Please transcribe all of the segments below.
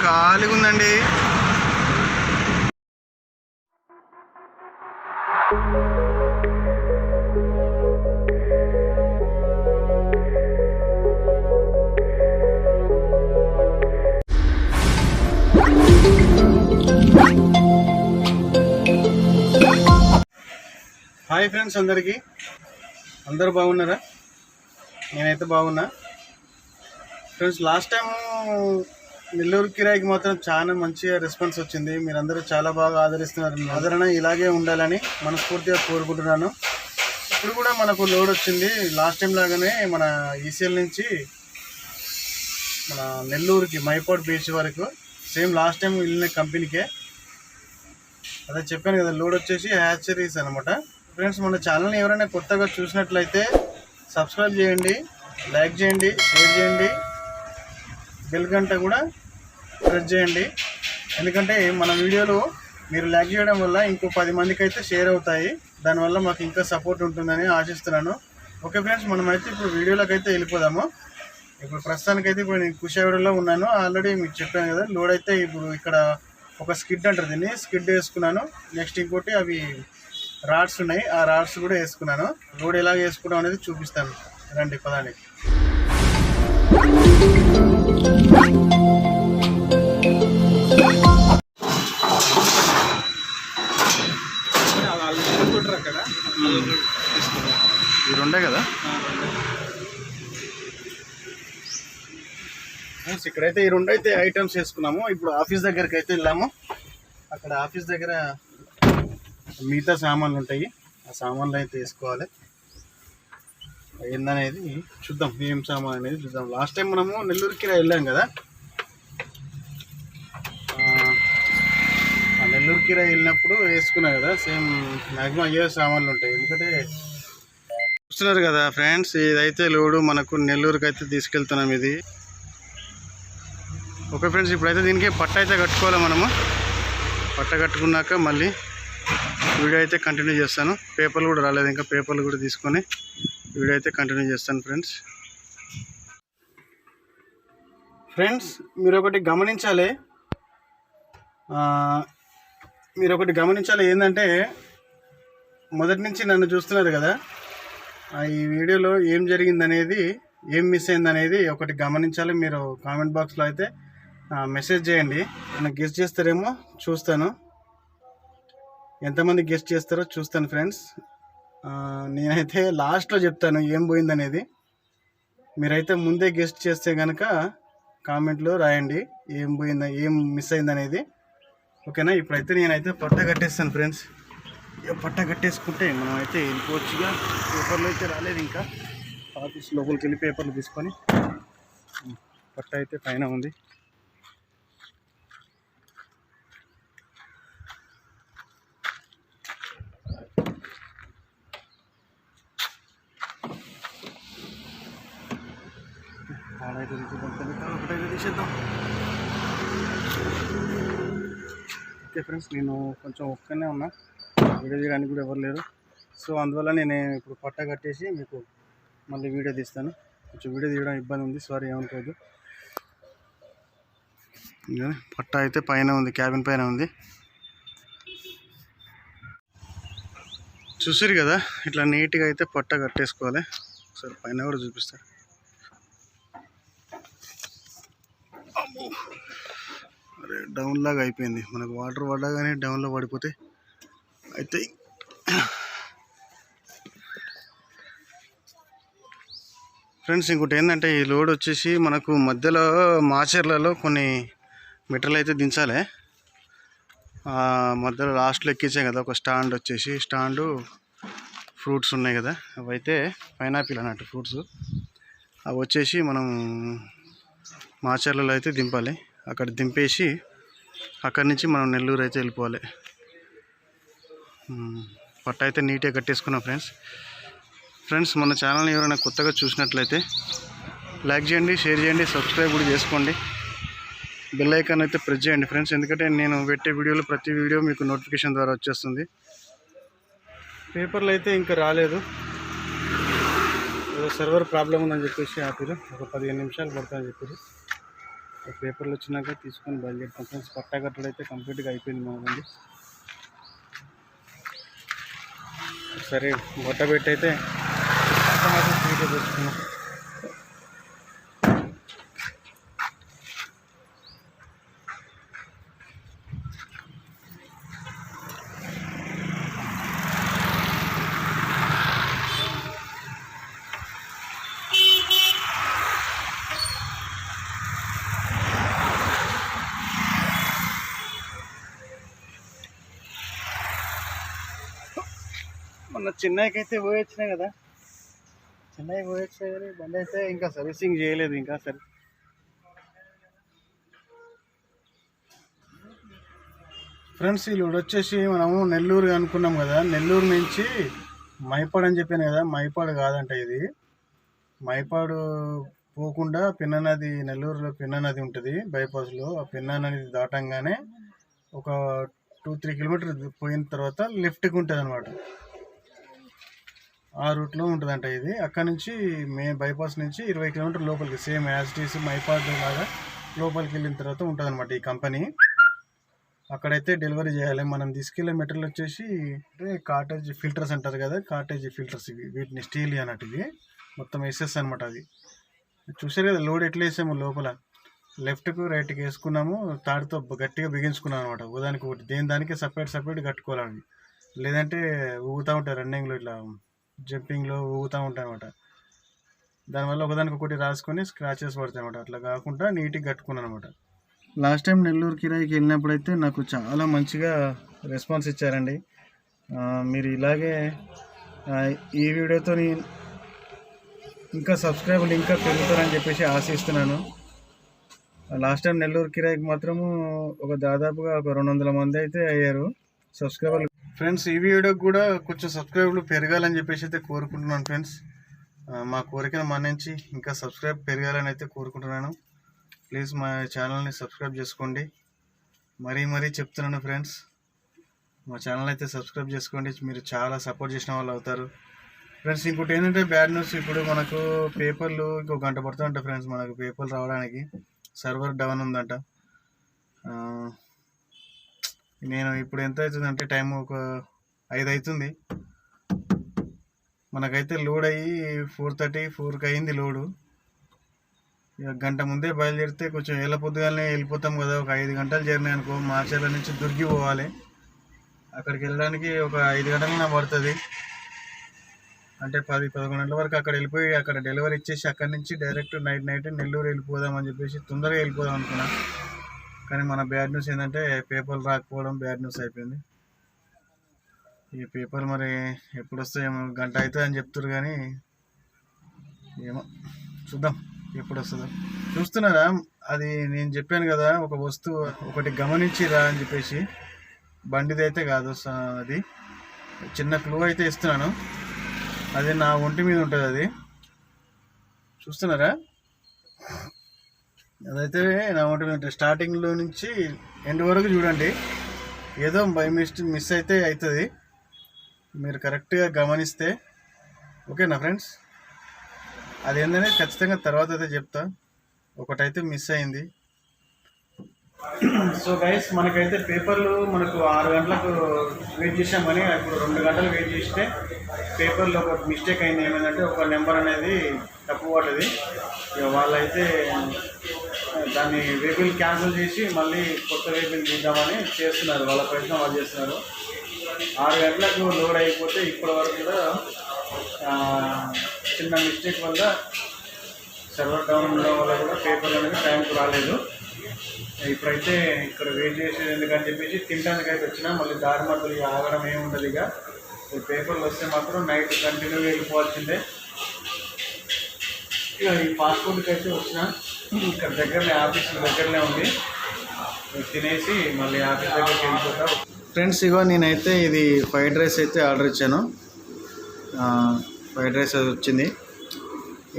ఖాళీగా ఉందండి hi friends అందరికీ. అందరూ బాగున్నారా? నేనైతే బాగున్నా. ఫ్రెండ్స్ లాస్ట్ టైం నెల్లూరు కిరాయికి మాత్రం చాలా మంచిగా రెస్పాన్స్ వచ్చింది. మీరందరూ చాలా బాగా ఆదరిస్తున్నారు. ఆదరణ ఇలాగే ఉండాలని మనస్ఫూర్తిగా కోరుకుంటున్నాను. ఇప్పుడు కూడా మనకు లోడ్ వచ్చింది. లాస్ట్ టైం లాగానే మన ఈసీఎల్ నుంచి మన నెల్లూరుకి మైపాడ్ బీచ్ వరకు సేమ్ లాస్ట్ టైం వెళ్ళిన కంపెనీకే. అదే చెప్పాను కదా లోడ్ వచ్చేసి హ్యాచరీస్ అనమాట ఫ్రెండ్స్ మన ఛానల్ని ఎవరైనా కొత్తగా చూసినట్లయితే సబ్స్క్రైబ్ చేయండి లైక్ చేయండి షేర్ చేయండి. బెల్ గంట కూడా ప్రెస్ చేయండి. ఎందుకంటే మన వీడియోలు మీరు లైక్ చేయడం వల్ల ఇంకో పది మందికి అయితే షేర్ అవుతాయి. దానివల్ల మాకు ఇంకా సపోర్ట్ ఉంటుందని ఆశిస్తున్నాను. ఓకే ఫ్రెండ్స్ మనమైతే ఇప్పుడు వీడియోలోకి అయితే వెళ్ళిపోదాము. ఇప్పుడు ప్రస్తుతానికైతే ఇప్పుడు నేను కుషావిడలో ఉన్నాను ఆల్రెడీ మీకు చెప్పాను కదా లోడ్ అయితే ఇప్పుడు ఇక్కడ ఒక స్కిడ్ అంటారు దీన్ని. స్కిడ్ వేసుకున్నాను. నెక్స్ట్ ఇంకోటి అవి రాడ్స్ ఉన్నాయి. ఆ రాడ్స్ కూడా వేసుకున్నాను. లోడ్ ఎలా వేసుకోవడం అనేది చూపిస్తాను. రండి పదానికి ఈ రెండే కదా? ఫ్రెండ్స్ ఇక్కడైతే ఈ రెండు అయితే ఐటమ్స్ వేసుకున్నాము. ఇప్పుడు ఆఫీస్ దగ్గరికి అయితే వెళ్ళాము. అక్కడ ఆఫీస్ దగ్గర మిగతా సామాన్లు ఉంటాయి. ఆ సామాన్లు అయితే వేసుకోవాలి. ఏందనేది చూద్దాం. ఏం సామాన్ అనేది చూద్దాం. లాస్ట్ టైం మనము నెల్లూరుకి వెళ్ళాం కదా ఆ, కిరా వెళ్ళినప్పుడు వేసుకున్నా కదా సేమ్ మ్యాక్సిమం అయ్యే సామాన్లు ఉంటాయి. ఎందుకంటే చూస్తున్నారు కదా ఫ్రెండ్స్ ఇదైతే లోడు మనకు నెల్లూరుకి అయితే తీసుకెళ్తున్నాం ఇది. ఓకే ఫ్రెండ్స్ ఇప్పుడైతే దీనికి పట్ట అయితే కట్టుకోవాలి మనము. పట్ట కట్టుకున్నాక మళ్ళీ వీడియో అయితే కంటిన్యూ చేస్తాను. పేపర్లు కూడా రాలేదు ఇంకా పేపర్లు కూడా తీసుకొని వీడియో అయితే కంటిన్యూ చేస్తాను ఫ్రెండ్స్. ఫ్రెండ్స్ మీరు ఒకటి గమనించాలి. మీరు ఒకటి గమనించాలి ఏంటంటే మొదటి నుంచి నన్ను చూస్తున్నారు కదా ఆ, ఈ వీడియోలో ఏం జరిగిందనేది ఏం మిస్ అయిందనేది ఒకటి గమనించాలి మీరు కామెంట్ బాక్స్లో అయితే మెసేజ్ చేయండి. నాకు గెస్ట్ చేస్తారేమో చూస్తాను. ఎంతమంది గెస్ట్ చేస్తారో చూస్తాను ఫ్రెండ్స్. నేనైతే లాస్ట్లో చెప్తాను ఏం పోయిందనేది. మీరైతే ముందే గెస్ట్ చేస్తే కనుక కామెంట్లో రాయండి ఏం పోయిందా ఏం మిస్ అయిందనేది. ఓకేనా? ఇప్పుడైతే నేనైతే పట్ట కట్టేస్తాను ఫ్రెండ్స్. ఇక పట్ట కట్టేసుకుంటే మనం అయితే వెళ్ళిపోవచ్చుగా. పేపర్లు అయితే రాలేదు ఇంకా. ఆఫీస్ లోపలికి వెళ్ళి పేపర్లు తీసుకొని పట్ట అయితే పైన ఉంది. ఆడైతే తీసేద్దాం. ఓకే ఫ్రెండ్స్ నేను కొంచెం ఒక్కనే ఉన్నా. వీడియో తీయడానికి కూడా ఎవరు లేరు. సో అందువల్ల నేను ఇప్పుడు పట్ట కట్టేసి మీకు మళ్ళీ వీడియో తీస్తాను. కొంచెం వీడియో తీయడం ఇబ్బంది ఉంది. సారీ ఏమనుకోదు పట్ట అయితే పైన ఉంది క్యాబిన్ పైన ఉంది. చూసారు కదా ఇట్లా నీట్గా అయితే పట్ట కట్టేసుకోవాలి. ఒకసారి పైన కూడా చూపిస్తారు అమ్మో. డౌన్ లాగా అయిపోయింది. మనకు వాటర్ పడగానే డౌన్లో పడిపోతే అయితే ఫ్రెండ్స్ ఇంకోటి ఏంటంటే ఈ లోడ్ వచ్చేసి మనకు మధ్యలో మాచర్లలో కొన్ని మెటీరియల్ అయితే దించాలి. మధ్యలో లాస్ట్లో ఎక్కించాం కదా ఒక స్టాండ్ వచ్చేసి స్టాండు ఫ్రూట్స్ ఉన్నాయి కదా అవి అయితే పైనాపిల్ అన్నట్టు ఫ్రూట్స్ అవి వచ్చేసి మనం మాచర్లలో అయితే దింపాలి. అక్కడ దింపేసి అక్కడి నుంచి మనం నెల్లూరు అయితే వెళ్ళిపోవాలి. పట్ట అయితే నీట్గా కట్టేసుకున్నాం ఫ్రెండ్స్. ఫ్రెండ్స్ మన ఛానల్ని ఎవరైనా కొత్తగా చూసినట్లయితే లైక్ చేయండి షేర్ చేయండి సబ్స్క్రైబ్ కూడా చేసుకోండి. బెల్ ఐకాన్ అయితే ప్రెస్ చేయండి ఫ్రెండ్స్. ఎందుకంటే నేను పెట్టే వీడియోలు ప్రతి వీడియో మీకు నోటిఫికేషన్ ద్వారా వచ్చేస్తుంది. పేపర్లు అయితే ఇంకా రాలేదు. ఏదో సర్వర్ ప్రాబ్లం ఉందని చెప్పేసి ఆపిరు. ఒక పదిహేను నిమిషాలు పడుతుందని చెప్పారు పేపర్లు వచ్చినాక తీసుకొని బయలుదేరుతాం. ఫ్రెండ్స్ పట్టా కట్టడం అయితే కంప్లీట్గా అయిపోయింది మాదండి సరే బొట్ట పెట్టి అయితే స్వీట్ మొన్న చెన్నైకి అయితే పోయొచ్చినాయి కదా? చెన్నై పోయి వచ్చినాయి కానీ బండి అయితే ఇంకా సర్వీసింగ్ చేయలేదు ఇంకా సరే. ఫ్రెండ్స్ ఈ వచ్చేసి మనము నెల్లూరు అనుకున్నాం కదా. నెల్లూరు నుంచి మైపాడు అని చెప్పాను కదా. మైపాడు కాదంట ఇది. మైపాడు పోకుండా పిన్న నది నెల్లూరులో పెన్నా నది ఉంటుంది బైపాస్లో. ఆ పిన్న నది దాటంగానే ఒక టూ త్రీ కిలోమీటర్ పోయిన తర్వాత లెఫ్ట్కి ఉంటుంది అనమాట ఆ రూట్లో ఉంటుందంట ఇది. అక్కడ నుంచి మే బైపాస్ నుంచి ఇరవై కిలోమీటర్ లోపలికి సేమ్ యాజ్ మైపాస్ లాగా లోపలికి వెళ్ళిన తర్వాత ఉంటుంది అనమాట ఈ కంపెనీ. అక్కడైతే డెలివరీ చేయాలి. మనం తీసుకెళ్ళే మెటీరియల్ వచ్చేసి అంటే కాటేజ్ ఫిల్టర్స్ అంటారు కదా కాటేజ్ ఫిల్టర్స్ ఇవి. వీటిని స్టీల్ అన్నట్టు ఇవి. మొత్తం ఎస్ఎస్ అనమాట అది చూసారు కదా లోడ్ ఎట్లా వేసాము లోపల. లెఫ్ట్కు రైట్కి వేసుకున్నాము. తాడుతో గట్టిగా బిగించుకున్నాం అనమాట ఉదానికి ఒకటి దేని దానికి సపరేట్ సపరేట్ కట్టుకోవాలి లేదంటే ఊగుతూ ఉంటాయి రన్నింగ్లో ఇట్లా. జంపింగ్లో ఊగుతూ ఉంటాయి అనమాట దానివల్ల ఒకదానికి ఒకటి రాసుకొని స్క్రాచెస్ పడతాయి అనమాట అట్లా కాకుండా నీట్గా కట్టుకున్నాను అనమాట లాస్ట్ టైం నెల్లూరు కిరాయికి వెళ్ళినప్పుడు అయితే నాకు చాలా మంచిగా రెస్పాన్స్ ఇచ్చారండి. మీరు ఇలాగే ఈ వీడియోతో ఇంకా సబ్స్క్రైబర్లు ఇంకా పెరుగుతారని చెప్పేసి ఆశిస్తున్నాను. లాస్ట్ టైం నెల్లూరు కిరాయికి మాత్రము ఒక దాదాపుగా ఒక రెండు వందల మంది అయితే అయ్యారు. సబ్స్క్రైబర్లు ఫ్రెండ్స్ ఈ వీడియోకి కూడా కొంచెం సబ్స్క్రైబ్లు పెరగాలని చెప్పేసి అయితే కోరుకుంటున్నాను ఫ్రెండ్స్. మా కోరికను మన్నించి ఇంకా సబ్స్క్రైబ్ పెరగాలని అయితే కోరుకుంటున్నాను. ప్లీజ్ మా ఛానల్ని సబ్స్క్రైబ్ చేసుకోండి. మరీ మరీ చెప్తున్నాను ఫ్రెండ్స్ మా ఛానల్ అయితే సబ్స్క్రైబ్ చేసుకోండి. మీరు చాలా సపోర్ట్ చేసిన వాళ్ళు అవుతారు. ఫ్రెండ్స్ ఇంకోటి ఏంటంటే బ్యాడ్ న్యూస్ ఇప్పుడు మనకు పేపర్లు ఇంకో గంట పడుతుంట ఫ్రెండ్స్ మనకు పేపర్లు రావడానికి. సర్వర్ డౌన్ ఉందంట. నేను ఇప్పుడు ఎంత అవుతుందంటే టైం ఒక ఐదు అవుతుంది. మనకైతే లోడ్ అయ్యి ఫోర్ థర్టీ ఫోర్కి అయింది లోడు. ఇక గంట ముందే బయలుదేరితే కొంచెం ఎల్ల పొద్దుగానే వెళ్ళిపోతాం కదా ఒక ఐదు గంటలు జర్నీ అనుకో మార్చేల నుంచి దుర్గి పోవాలి. అక్కడికి వెళ్ళడానికి ఒక ఐదు గంటలైనా పడుతుంది. అంటే పది పదకొండు గంటల వరకు అక్కడ వెళ్ళిపోయి అక్కడ డెలివరీ ఇచ్చేసి అక్కడి నుంచి డైరెక్ట్ నైట్ నైట్ నెల్లూరు వెళ్ళిపోదాం అని చెప్పేసి తొందరగా వెళ్ళిపోదాం అనుకున్నాను కానీ మన బ్యాడ్ న్యూస్ ఏంటంటే పేపర్లు రాకపోవడం బ్యాడ్ న్యూస్ అయిపోయింది. ఈ పేపర్ మరి ఎప్పుడు వస్తాయేమో గంట అవుతుంది అని చెప్తారు కానీ ఏమో చూద్దాం ఎప్పుడు వస్తుందో చూస్తున్నారా? అది నేను చెప్పాను కదా ఒక వస్తువు ఒకటి గమనించిరా అని చెప్పేసి. బండిది అయితే కాదు స- అది. చిన్న క్లూ అయితే ఇస్తున్నాను. అది నా ఒంటి మీద ఉంటుంది అది. చూస్తున్నారా? అదైతే నా ఒంటి ఉంటుంది స్టార్టింగ్లో నుంచి ఎండ్ వరకు చూడండి. ఏదో బై మిస్టేక్ మిస్ అయితే అవుతుంది మీరు కరెక్ట్గా గమనిస్తే ఓకేనా ఫ్రెండ్స్ అది ఏంటనే ఖచ్చితంగా తర్వాత అయితే చెప్తా. ఒకటైతే మిస్ అయింది. సో గైస్ మనకైతే పేపర్లు మనకు ఆరు గంటలకు వెయిట్ చేసామని ఇప్పుడు రెండు గంటలు వెయిట్ చేస్తే పేపర్లో ఒక మిస్టేక్ అయింది. ఏమైందంటే ఒక నెంబర్ అనేది తప్పు పడ్డది. ఇక వాళ్ళైతే దాన్ని వెహికల్ క్యాన్సిల్ చేసి మళ్ళీ కొత్త వెహికల్ తీద్దామని చేస్తున్నారు. వాళ్ళ ప్రయత్నం వాళ్ళు చేస్తున్నారు. ఆరు గంటలకు లోడ్ అయిపోతే ఇప్పటి వరకు కూడా చిన్న మిస్టేక్ వల్ల సర్వర్ డౌన్ ఉండడం వల్ల కూడా పేపర్ అనేది టైంకి రాలేదు. ఇప్పుడైతే ఇక్కడ వెయిట్ చేసేది ఎందుకని చెప్పేసి తినడానికి అయితే వచ్చినా మళ్ళీ దారి మధ్యలో ఇక ఆగడం ఏముండదు ఇక. ఈ పేపర్లు వస్తే మాత్రం నైట్ కంటిన్యూ వెళ్ళిపోవాల్సిందే. ఇక ఈ పాస్పోర్ట్కి అయితే వచ్చిన ఇక్కడ దగ్గరనే ఆఫీస్ దగ్గరనే ఉంది. తినేసి మళ్ళీ ఆఫీస్ దగ్గరికి వెళ్ళిపోతా ఫ్రెండ్స్ ఇగో నేనైతే ఇది ఫ్రైడ్ రైస్ అయితే ఆర్డర్ ఇచ్చాను. ఆ, ఫ్రైడ్ రైస్ అది వచ్చింది.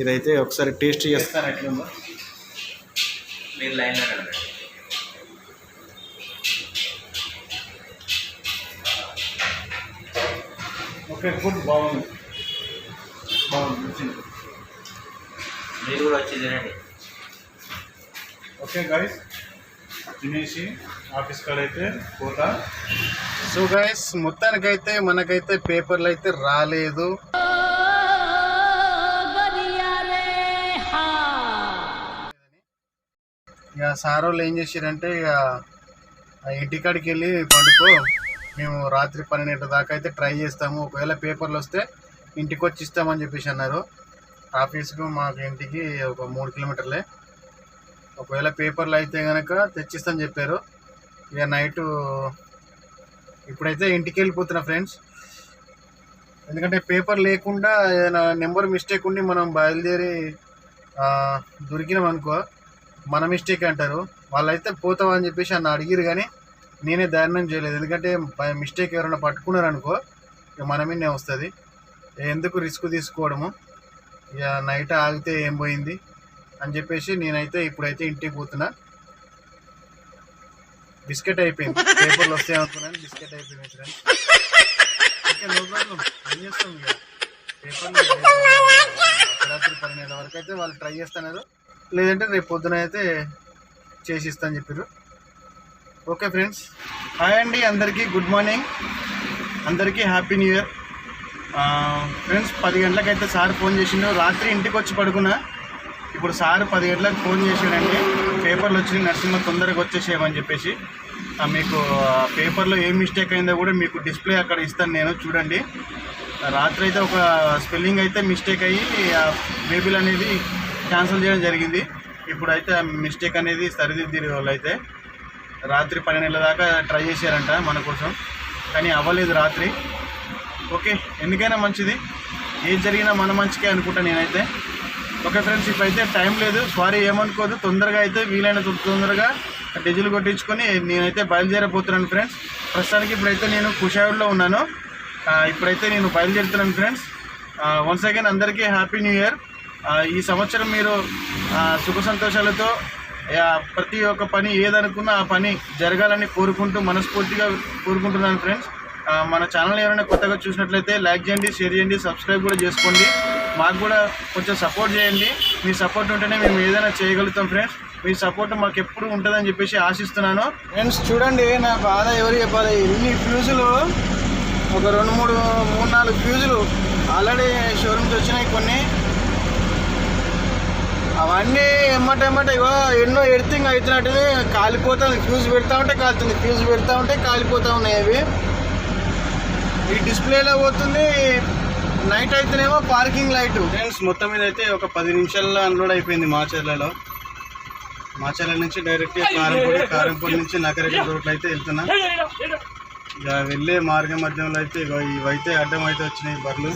ఇదైతే ఒకసారి టేస్ట్ చేస్తాను ఎట్లుందో? మీరు లైన్లో నిలబడండి ఓకే ఫుడ్ బాగుంది. బాగుంది వచ్చింది మీరు కూడా వచ్చి తినండి. ఓకే గైస్ తినేసి ఆఫీస్ కాడ అయితే పోతా సో గైస్ మొత్తానికైతే మనకైతే పేపర్లు అయితే రాలేదు. ఇక సార్ వాళ్ళు ఏం చేసారంటే ఇక ఆ ఇంటికాడికి వెళ్ళి పండుకో. మేము రాత్రి పన్నెండు దాకా అయితే ట్రై చేస్తాము. ఒకవేళ పేపర్లు వస్తే ఇంటికి వచ్చి ఇస్తామని చెప్పేసి అన్నారు. ఆఫీస్కు మాకు ఇంటికి ఒక మూడు కిలోమీటర్లే. ఒకవేళ పేపర్లు అయితే కనుక తెచ్చిస్తాను చెప్పారు. ఇక నైట్ ఇప్పుడైతే ఇంటికి వెళ్ళిపోతున్నా ఫ్రెండ్స్ ఎందుకంటే పేపర్ లేకుండా ఏదైనా నెంబర్ మిస్టేక్ ఉండి మనం బయలుదేరి దొరికినాం అనుకో మన మిస్టేక్ అంటారు. వాళ్ళైతే పోతావా అని చెప్పేసి అన్న అడిగిరు కానీ నేనే ధైర్యం చేయలేదు. ఎందుకంటే మిస్టేక్ ఎవరైనా పట్టుకున్నారు అనుకో ఇక మన వస్తుంది. ఎందుకు రిస్క్ తీసుకోవడము? ఇక నైట్ ఆగితే ఏం పోయింది? అని చెప్పేసి నేనైతే ఇప్పుడైతే ఇంటికి పోతున్నా. బిస్కెట్ అయిపోయింది. పేపర్లు వస్తాయి అనుకున్నాను బిస్కెట్ అయిపోయింది ఫ్రెండ్స్ ఓకే నో ప్రాబ్లం ఏం చేస్తాం ఇక? పేపర్లు రాత్రి పన్నెండు వరకు అయితే వాళ్ళు ట్రై చేస్తున్నారు. లేదంటే రేపు పొద్దున అయితే చేసి ఇస్తాను అని చెప్పారు ఓకే ఫ్రెండ్స్. హాయ్ అండి అందరికీ. Good morning. అందరికీ హ్యాపీ న్యూ ఇయర్. ఫ్రెండ్స్ పది గంటలకైతే సార్ ఫోన్ చేసిండు. రాత్రి ఇంటికి వచ్చి పడుకున్నా. ఇప్పుడు సార్ పది గంటలకు ఫోన్ చేసాడంటే పేపర్లు వచ్చినాయి నరసింహ తొందరగా వచ్చేసేయమని చెప్పేసి మీకు పేపర్లో ఏం మిస్టేక్ అయిందో కూడా మీకు డిస్ప్లే అక్కడ ఇస్తాను నేను చూడండి. రాత్రి అయితే ఒక స్పెల్లింగ్ అయితే మిస్టేక్ అయ్యి ఆ బేబీలు అనేది క్యాన్సిల్ చేయడం జరిగింది. ఇప్పుడైతే మిస్టేక్ అనేది సరిదిద్దిరు వాళ్ళు అయితే రాత్రి పన్నెండు దాకా ట్రై చేశారంట మన కోసం. కానీ అవ్వలేదు రాత్రి. ఓకే ఎందుకైనా మంచిది. ఏది జరిగినా మన మంచికే అనుకుంటా నేనైతే. ఓకే ఫ్రెండ్స్ ఇప్పుడైతే టైం లేదు. సారీ ఏమనుకోదు. తొందరగా అయితే వీలైనంత తొందరగా డీజిల్ కొట్టించుకొని నేనైతే బయలుదేరబోతున్నాను ఫ్రెండ్స్. ప్రస్తుతానికి ఇప్పుడైతే నేను కుషావుడ్లో ఉన్నాను. ఇప్పుడైతే నేను బయలుదేరుతున్నాను ఫ్రెండ్స్. వన్స్ అగైన్ అందరికీ హ్యాపీ న్యూ ఇయర్ ఈ సంవత్సరం మీరు సుఖ సంతోషాలతో ప్రతి ఒక్క పని ఏదనుకున్నా ఆ పని జరగాలని కోరుకుంటూ మనస్ఫూర్తిగా కోరుకుంటున్నాను ఫ్రెండ్స్. మన ఛానల్ ఎవరైనా కొత్తగా చూసినట్లయితే లైక్ చేయండి షేర్ చేయండి సబ్స్క్రైబ్ కూడా చేసుకోండి. మాకు కూడా కొంచెం సపోర్ట్ చేయండి. మీ సపోర్ట్ ఉంటేనే మేము ఏదైనా చేయగలుగుతాం ఫ్రెండ్స్ మీ సపోర్ట్ మాకు ఎప్పుడు ఉంటుందని చెప్పేసి ఆశిస్తున్నాను. ఫ్రెండ్స్ చూడండి నా బాధ ఎవరు చెప్పాలి? ఇన్ని ఫ్యూజులు ఒక రెండు మూడు మూడు నాలుగు ఫ్యూజులు ఆల్రెడీ షోరూమ్స్ వచ్చినాయి కొన్ని. అవన్నీ ఎమ్మట ఎమ్మట ఇగో ఎన్నో ఎడితింగ్ అవుతున్నట్టు కాలిపోతుంది. ఫ్యూజ్ పెడతా ఉంటే కాలుతుంది. ఫ్యూజ్ పెడతా ఉంటే కాలిపోతూ ఉన్నాయి అవి. ఈ డిస్ప్లేలో పోతుంది? నైట్ అయితేనేమో పార్కింగ్ లైట్ ఫ్రెండ్స్ మొత్తం మీద అయితే ఒక పది నిమిషాల్లో అన్లోడ్ అయిపోయింది మాచర్లలో. మాచర్ల నుంచి డైరెక్ట్ కారంపూడి కారంపూడి నుంచి నకరెడ్డి రోడ్లు అయితే వెళ్తున్నా. ఇక వెళ్ళే మార్గ మధ్యంలో అయితే ఇవైతే అడ్డం అయితే వచ్చినాయి బర్లు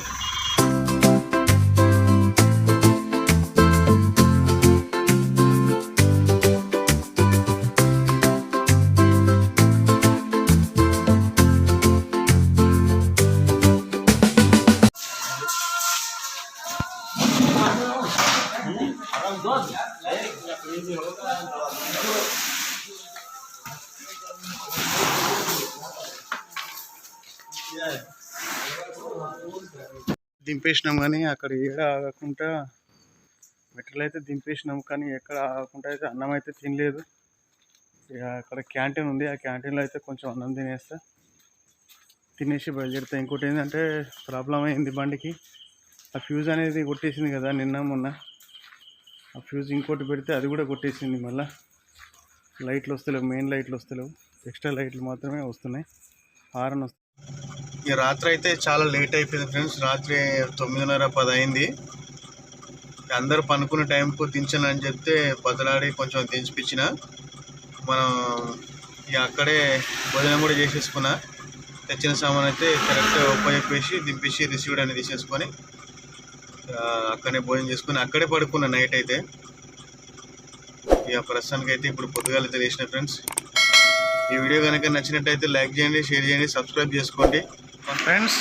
దింపేసినాం కానీ అక్కడ ఏడ ఆగకుండా మెట్రల్ అయితే దింపేసినాం కానీ ఎక్కడ ఆగకుండా అయితే అన్నం అయితే తినలేదు. ఇక అక్కడ క్యాంటీన్ ఉంది. ఆ క్యాంటీన్లో అయితే కొంచెం అన్నం తినేస్తా. తినేసి బయలుదేరుతా. ఇంకోటి ఏంటంటే ప్రాబ్లం అయింది బండికి. ఆ ఫ్యూజ్ అనేది కొట్టేసింది కదా నిన్న మొన్న. ఆ ఫ్యూజ్ ఇంకోటి పెడితే అది కూడా కొట్టేసింది మళ్ళీ. లైట్లు వస్తలేవు. మెయిన్ లైట్లు వస్తలేవు. ఎక్స్ట్రా లైట్లు మాత్రమే వస్తున్నాయి. హారన్ వస్తుంది ఈ రాత్రి అయితే చాలా లేట్ అయిపోయింది ఫ్రెండ్స్. రాత్రి తొమ్మిదిన్నర పది అయింది. అందరూ పనుకునే టైంకు దించనని అని చెప్తే బదలాడి కొంచెం దించిపించిన మనం ఇక అక్కడే భోజనం కూడా చేసేసుకున్నా. తెచ్చిన సామాన్ అయితే కరెక్ట్ ఉపయోగపేసి చెప్పేసి దింపేసి రిసీవ్డ్ అనేది తీసేసుకొని అక్కడనే భోజనం చేసుకుని అక్కడే పడుకున్నా నైట్ అయితే. ఇక ప్రస్తుతానికి అయితే ఇప్పుడు పొద్దుగాల తెలిసిన ఫ్రెండ్స్. ఈ వీడియో కనుక నచ్చినట్టయితే లైక్ చేయండి షేర్ చేయండి సబ్స్క్రైబ్ చేసుకోండి. ఫ్రెండ్స్.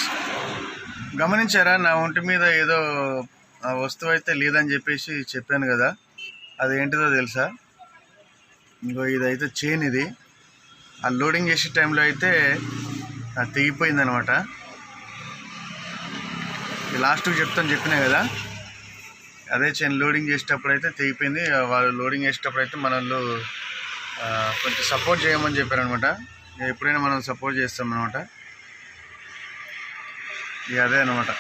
గమనించారా? నా ఒంటి మీద ఏదో ఆ వస్తువు అయితే లేదని చెప్పేసి చెప్పాను కదా. అదేంటిదో తెలుసా? ఇంకో ఇదైతే చైన్ ఇది. ఆ లోడింగ్ చేసే టైంలో అయితే తెగిపోయింది అనమాట లాస్ట్కి చెప్తాను చెప్పినా కదా. అదే చైన్ లోడింగ్ చేసేటప్పుడు అయితే తెగిపోయింది. వాళ్ళు లోడింగ్ చేసేటప్పుడు అయితే మనల్ని కొంచెం సపోర్ట్ చేయమని చెప్పారనమాట. ఎప్పుడైనా మనం సపోర్ట్ చేస్తామన్నమాట ఇక అదే అనమాట